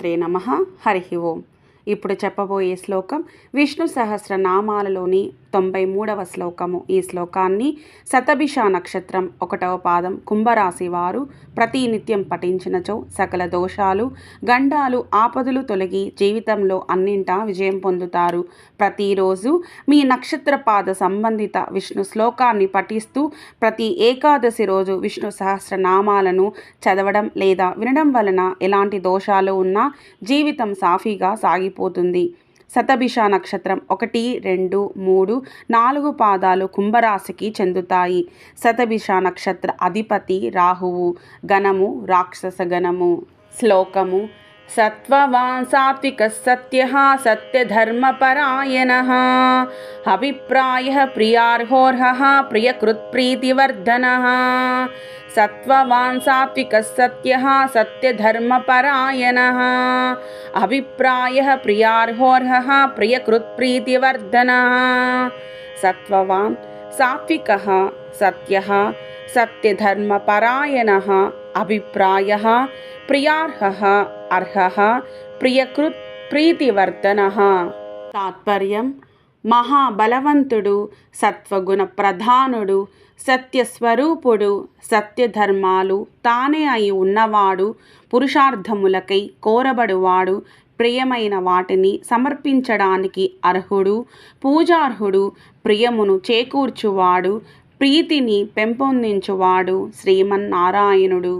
మాత్రే నమ. హరి ఓం. ఇప్పుడు చెప్పబోయే శ్లోకం విష్ణు సహస్రనామాలలోని తొంభై మూడవ శ్లోకము. ఈ శ్లోకాన్ని శతభిష నక్షత్రం ఒకటవ పాదం కుంభరాశి వారు ప్రతి నిత్యం పఠించినచో సకల దోషాలు గండాలు ఆపదలు తొలగి జీవితంలో అన్నింటా విజయం పొందుతారు. ప్రతిరోజు మీ నక్షత్ర పాద సంబంధిత విష్ణు శ్లోకాన్ని పఠిస్తూ ప్రతి ఏకాదశి రోజు విష్ణు సహస్రనామాలను చదవడం లేదా వినడం వలన ఎలాంటి దోషాలు ఉన్నా జీవితం సాఫీగా సాగిపోతుంది. శతభిష నక్షత్రం ఒకటి రెండు మూడు నాలుగు పాదాలు కుంభరాశికి చెందుతాయి. శతభిష నక్షత్ర అధిపతి రాహువు గణము రాక్షస గణము శ్లోకము सत्त्ववान् सात्विकः सत्यः सत्यधर्मपरायणः। अभिप्रायः प्रियार्होर्हः प्रियकृत्प्रीतिवर्धनः। सत्त्ववान् सात्विकः सत्यः सत्यधर्मपरायणः। अभिप्रायः प्रियार्होर्हः प्रियकृत्प्रीतिवर्धनः। सत्त्ववान् सात्विकः सत्यः सत्यधर्मपरायणः। अभिप्रायः ప్రియార్హ అర్హ ప్రియకృత్ ప్రీతివర్ధన. తాత్పర్యం మహాబలవంతుడు సత్వగుణ ప్రధానుడు సత్యస్వరూపుడు సత్యధర్మాలు తానే అయి ఉన్నవాడు పురుషార్థములకై కోరబడువాడు ప్రియమైన వాటిని సమర్పించడానికి అర్హుడు పూజార్హుడు ప్రియమును చేకూర్చువాడు ప్రీతిని పెంపొందించువాడు శ్రీమన్నారాయణుడు.